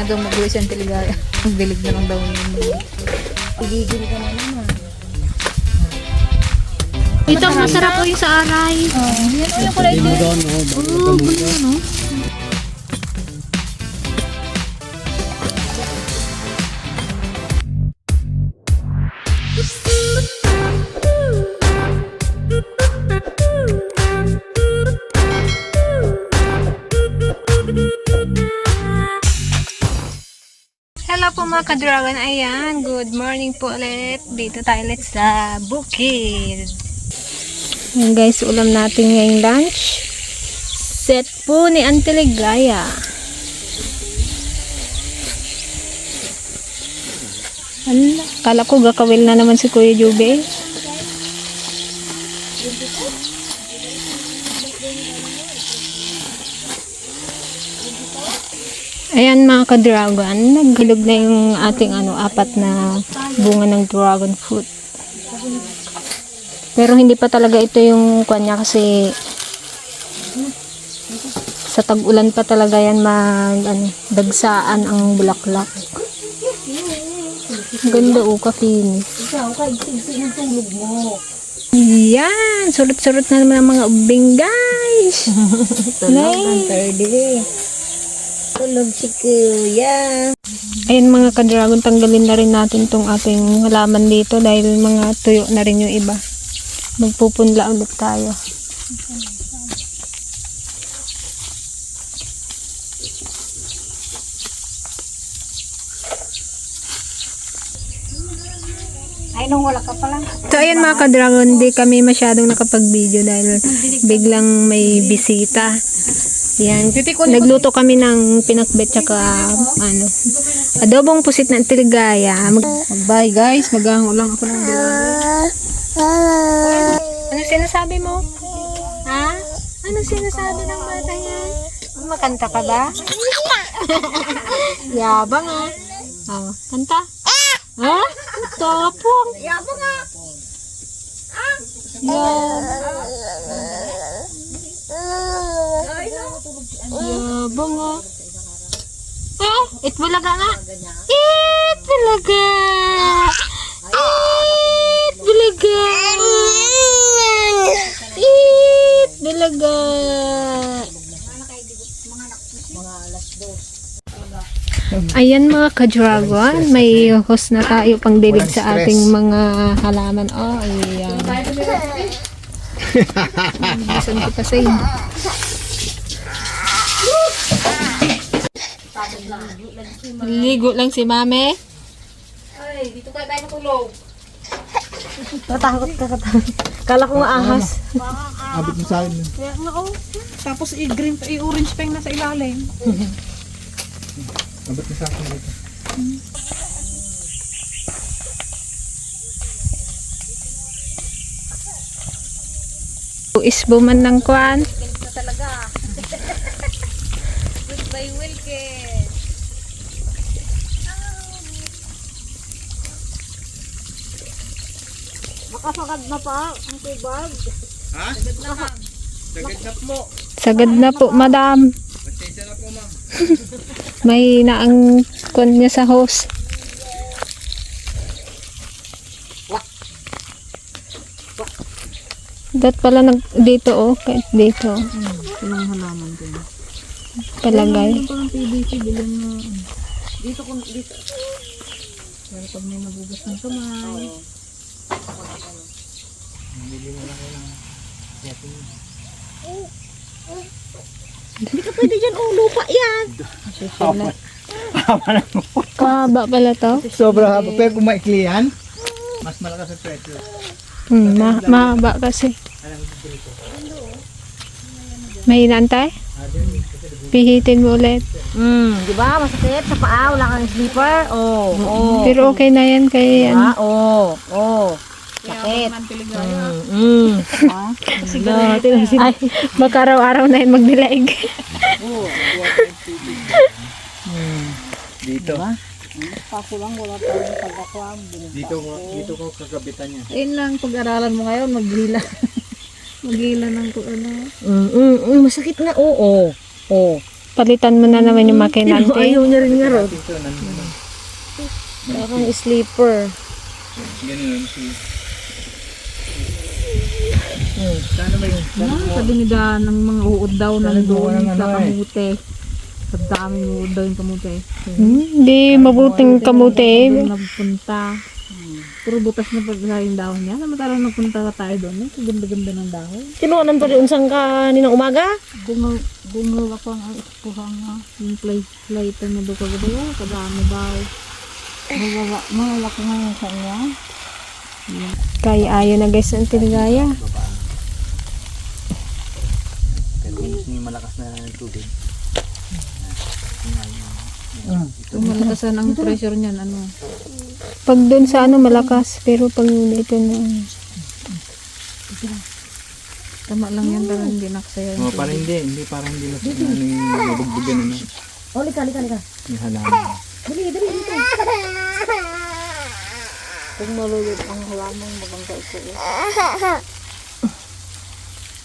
na daw mag-uwi siyang teligaya. Ang bilig na lang daw yun. Igigil ka na naman. Ito, masarap po yung sa aray. Oh, yan yung kulay din. Oh, ganyan, no? Mga ka-dragon. Ayan, good morning po ulit. Dito tayo ulit sa bukid. Ayan guys, ulam natin ngayong lunch. Set po ni Auntie Ligaya. Ala, kala ko gakawil na naman si Kuya Jube. Ayan mga ka-dragon, naghilog na yung ating ano, apat na bunga ng dragon fruit. Pero hindi pa talaga ito yung kanya kasi sa tag-ulan pa talaga yan mag ano, dagsaan ang bulaklak. Ganda o kakinis. Ikaw, kaigsigsi ng tulog mo. Yan! Surut-surut na naman ang mga ubing guys! Tulog ang third day. Tulog si kuya. Ayan mga ka-dragon, tanggalin na rin natin tong ating halaman dito dahil mga tuyo na rin yung iba. Magpupunla ulit tayo. Ay, nung wala ka pa lang. So ayan mga ka-dragon, di kami masyadong nakapag-video dahil biglang may bisita. Yan. Nagluto kami ng pinakbet tsaka ano, adobong pusit ng tiligaya. Mag- Bye guys, maghango lang ako ng dalawa. ano sinasabi mo? Ha? Ano sinasabi ng bata yan? Makanta ka ba? Yabang ah. Oh, kanta. Ha? Tapong. Yabo nga. Yabang ah. Eh, itbulaga nga. Itbulaga. Itbulaga. Itbulaga. Ayan mga ka-dragon, may host na tayo pang dilig sa ating mga halaman. Oh, ayan. Bisan ko pa sa Ligo lang si mame. Natakot ka katakot. Kala ko nga ahas. Abit mo sa akin. Kaya nga oh. Tapos i-green pa, i-orange pa yung nasa ilalim. Abit mo sa akin dito. Is buman ng kwan. Goodbye, Makasakad na pa ang tubag. Ha? Sagad na po. Sagad na po, madam. Pasensya na po, ma'am. May na ang kwan niya sa host. Dat pala nag dito oh, kahit dito. Ilang halaman ko. Palagay. Na. Dito kung dito. Pero pag may nabugas ng kamay. Hindi ka pwede dyan, oh, lupa yan. Kahaba pala to. Sobra haba. Pero kung maikli yan, mas malakas ang pressure. Hmm, ma mahaba kasi. May hinantay? Pihitin mo ulit. Hmm, di ba? Masakit sa paa, wala kang slipper. Oh, oh. Pero okay na yan kay ano. Ah, oh, oh. Sakit. Mm. Ay, magkaraw-araw na yun magdilaig. Dito. Dito ko, dito ko kagabitan niya. Ayun lang, pag-aralan mo ngayon, maghila. maghila ng kung ano. Mm, mm, mm, masakit nga, oo. Oh, oh. Palitan mo na naman yung makinante. Ayaw niya rin nga nandun. Parang sleeper. Ganun si... Oh, sana ba yun? Ah, sabi ni Dan, ng mga uod daw nandun walang sa ano eh. kamute. Sa daming uod daw yung kamute. Hmm, Hindi, mabuting kamuti. Doon nagpunta. Puro butas na pag yung dahon niya. Naman nagpunta ka tayo doon. Ang ganda-ganda ng dahon. Tinuunan pa rin unsang ka ninang umaga? Bungal ako ang nga. Yung play, flight na doon kagad. Oh, kadami daw. Malala, malalaki nga yung kanya. Kaya ayaw na guys ang tinigaya. Kaya kung gusto niyo malakas na tubig. Kung malakasan ang pressure niyan, ano. Pag doon sa ano malakas, pero pag dito na Tama lang yan, pero hindi nakasaya yung Oh, parang hindi, hindi parang hindi na ano yung mabugbugan ano. Oh, lika, lika, lika. Yung halaman. Dali, dali, dito. Kung malulog ang halamang mabangga ito.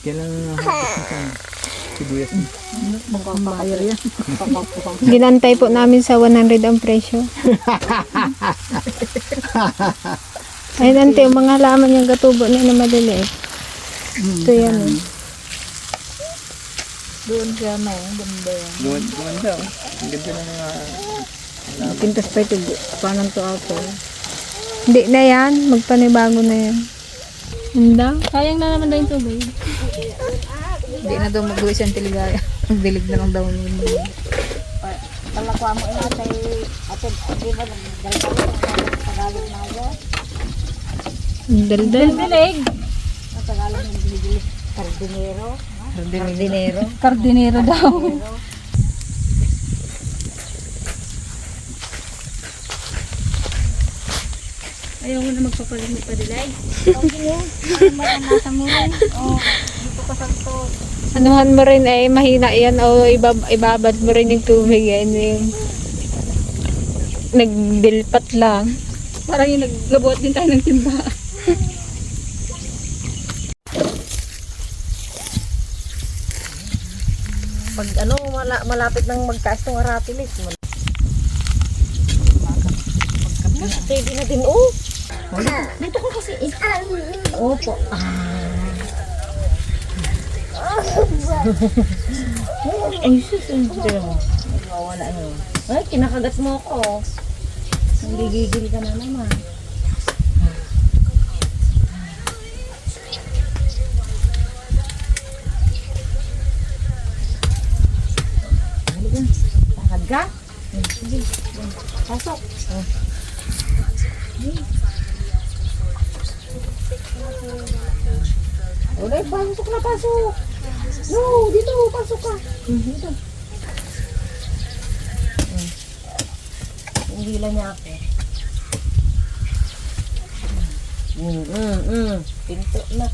Kailan hapos na sa sibuyas bayar yan. Ginantay po namin sa 100 ang presyo. Ay, nante, yung mga halaman yung gatubo na na maliliit. Ito yan. eh. Doon siya, no. Ganda yan. Gumanda, gumanda oh. Ang ganda ng mga... Pintas pa ito. Paano to ako? Hindi na yan. Magpanibago na yan. Handa? Sayang na naman daw yung tubig. Hindi na daw mag-uwi siyang tiligaya. Dilig na lang daw yung Palakwa mo ina kay ate, di ba nagdaldalan ng Tagalog na ako? Daldal. Ang Tagalog ng bilis. Cardinero. Cardinero. Kardinero daw. Ayaw mo na magpapalimit pa dilay. Anuhan mo rin eh, mahina yan o ibab ibabad mo rin yung tubig yan yung nagdilpat lang. Parang yung naglabuat din tayo ng timba. Pag ano, mala, malapit nang magtaas ng aratilis. Mal- Steady na din, oh. Dito ka kasi, eh. Opo. Ah. Ay, sus. Wala na. Ay, kinakagat mo ako. Nanggigigil ka na naman. Takad ka? Sige. Pasok. Oh. Ulit, pasok na pasok. No, dito, pasok ka. Hmm, Dito. Hmm. Hindi lang niya ako. Mm, mm, mm. Pinto na.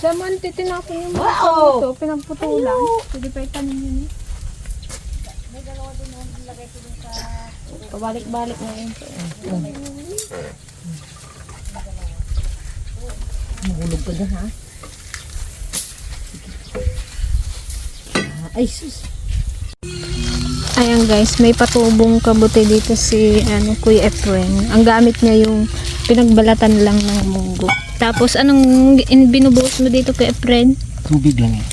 Daman, titinapon yung mga Wow! ito, pinagputulan. Pwede pa itanin yun eh. Pabalik-balik na yun. Mahulog ka dyan, ha? Ah, Ay, sus. Ayan guys, may patubong kabuti dito si ano, Kuya Efren. Ang gamit niya yung pinagbalatan lang ng munggo. Tapos anong in, binubuhos mo dito kay Efren? Tubig lang eh.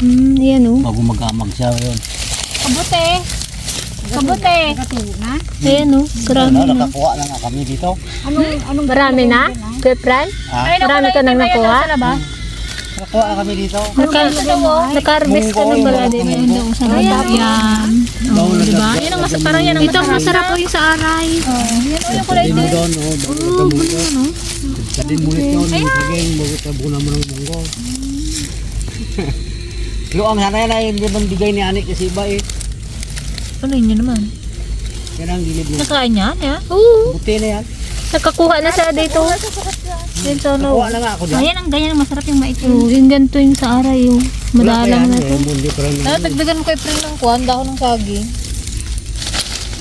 Hmm, yan oh. Bago mag-amag siya yun. Kabuti! Kabuti! Ayan oh, grabe Wala, na. nakakuha na nga kami dito. Marami na? Kuya Efren? Ah, Marami ka nang nakuha? nakakuha na kami dito. Naka, naka-harvest ka ng bala dito. Ayan. Yan. Oh, diba? Yan ang mas, parang yan ang Ito, masarap po yung sa aray. Sadin mo doon, oh. Bago ka mo ito. Sadin mo ito, yung saging, bago ka buna mo ng munggo. Luang sana yan ay hindi man bigay ni Anik kasi iba eh. Tuloy niyo naman. Yan ang gilid niya. Nakain yan, ha? Oo. Buti na yan. Nakakuha na siya dito. Yan sa ano. Nakuha na nga ako dyan. Ayan ang ganyan, masarap yung maitim. Oo, yung ganito yung sa aray, yung madalang na eh, ito. Ano, dagdagan mo kay Prin ng kuwan, dahon ng saging.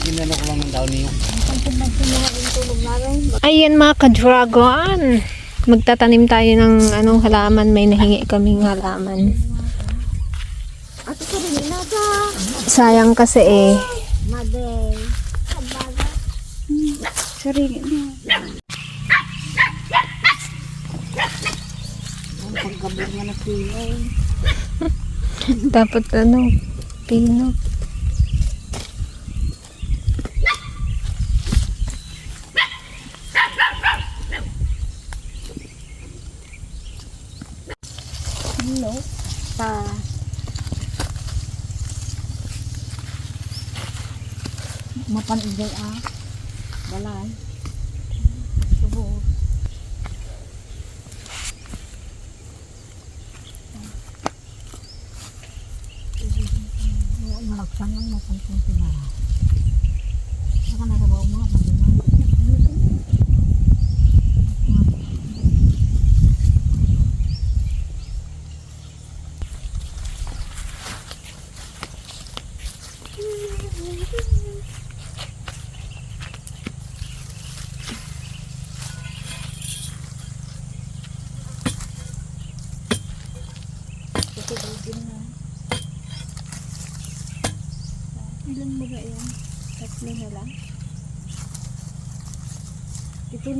Ginano ko lang ng dahon niyo. Ayan mga ka-dragon. Magtatanim tayo ng anong halaman. May nahingi kaming halaman. Sayang kasi eh. Mother. Sarili mo. Ang paggabi nga na. Dapat ano, pinot. Quần 啊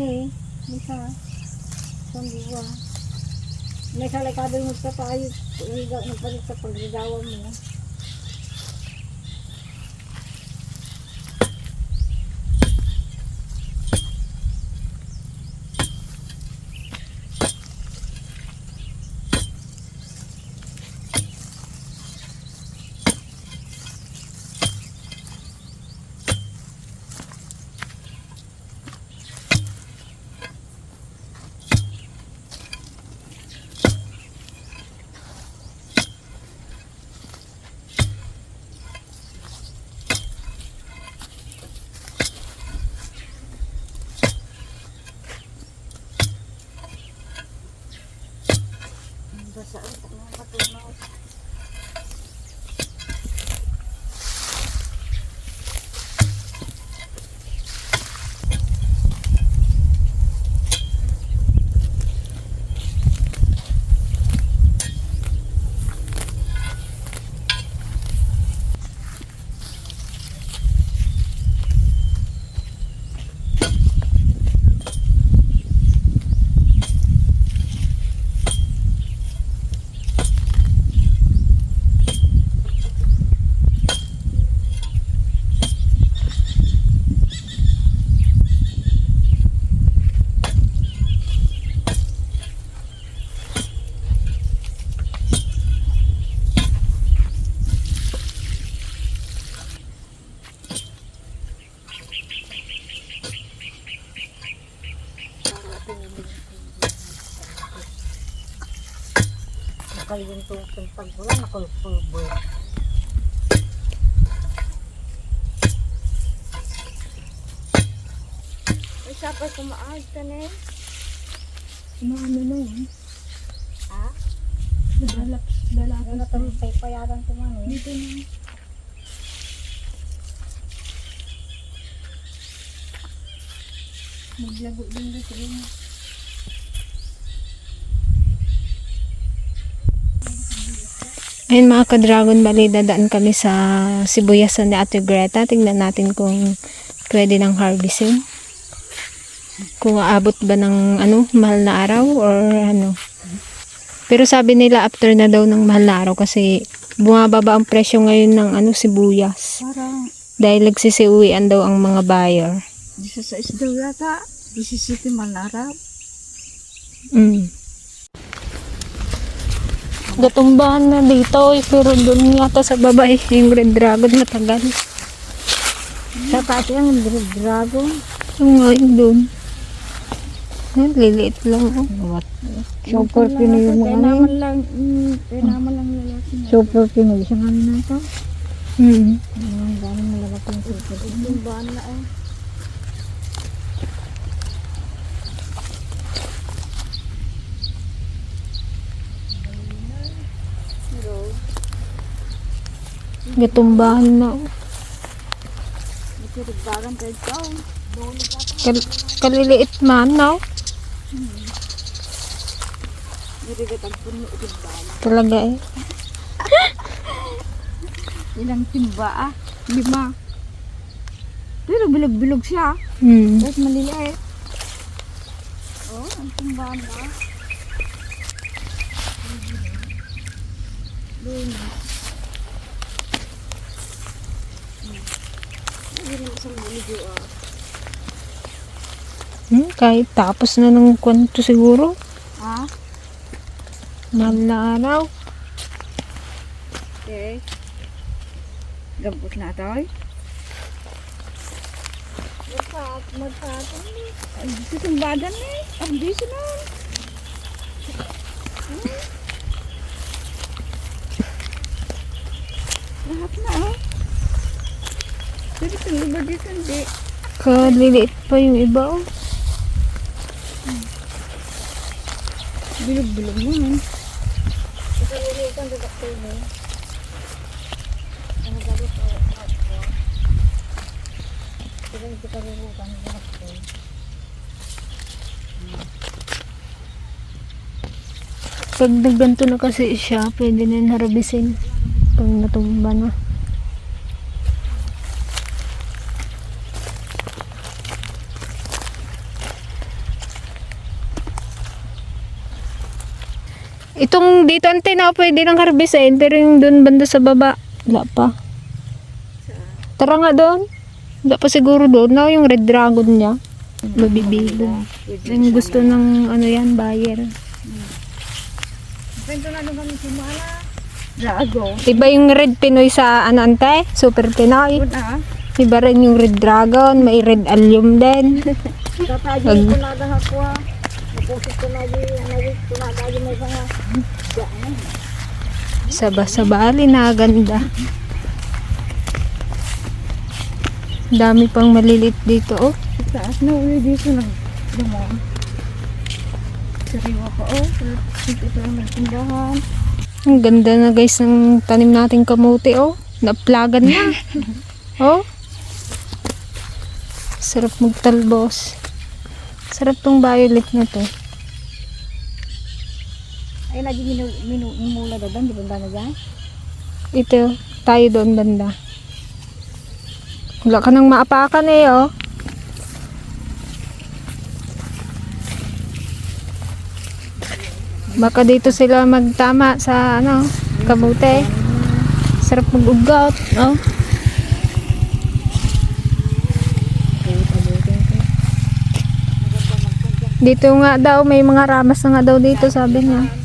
ini, bisa. Sambuwa. May salakabay mo sa tayo. Nagpalit sa pagdadawa mo. Bakal yung tungkong pagbulan, nakulpulbul. Ay, sapay kumaag ka na eh. Ano, ano? Kumaano na yun? Ha? Nagalap, lalaki. Ano itong paypayaran kumano eh? Dito na. Maglago din dito yun. Ayun mga ka-dragon, bali dadaan kami sa sibuyas ni Ate Greta. Tingnan natin kung pwede ng harvesting. Kung aabot ba ng ano, mahal na araw or ano. Pero sabi nila after na daw ng mahal na araw kasi bumababa ang presyo ngayon ng ano sibuyas. Parang dahil nagsisiuwian daw ang mga buyer. 16 daw yata, 17 mahal na araw. Mm. Gatumbahan na dito eh, pero doon yata sa baba eh, yung red dragon matagal. Sa kasi yung red dragon. Yung nga yung doon. Yan, liliit lang. Oh. What? Super Pinoy mo ano eh. Pinaman lang, mm, lang lalaki. Super Pinoy. Siya nga na ito. Hmm. Ang dami malabak yung super. Gatumbahan na eh. Gitumbahan na. Gitumbahan tayo ito. Kal kaliliit man, no? Hmm. Talaga eh. Ilang timba ah? Lima. Pero bilog-bilog siya. Hmm. Tapos maliliit. Oh, ang timba na. Doon. Hmm, kahit tapos na ng kwento siguro. Ah, Mahal na araw. okay. Gabot na ito eh. Magpat, magpat. Ay, dito timbadan eh. Ang dito na. Hmm. Lahat na oh. Itong iba dito hindi. Kaliliit pa yung iba oh. Bilog-bilog naman. Pag nagganto na kasi siya, pwede na yun harabisin. Pag natumba na. Itong dito ante na pwede nang harbisin pero yung doon banda sa baba wala pa. Tara nga doon. Wala pa siguro doon na yung red dragon niya. Mabibilog. Yung gusto ng ano yan, buyer. Drago. Iba yung red Pinoy sa ano ante? Super Pinoy. Iba rin yung red dragon, may red allium din. Tatagi ko na dah ah. Napusit ko na na na ganda. Dami pang malilit dito oh. Taas na uli dito ng dumong. Sariwa ko oh. Ito ang nagtindahan. Ang ganda na guys ng tanim nating kamote oh. Naplagan na. oh. Sarap magtalbos. Sarap tong violet na to. Ay, lagi minu, minu, daw doon, di ba na dyan? Ito, tayo doon banda. Wala ka nang maapakan eh, oh. Baka dito sila magtama sa ano, kamote. Sarap mag-ugot, oh. Dito nga daw, may mga ramas na nga daw dito, sabi niya.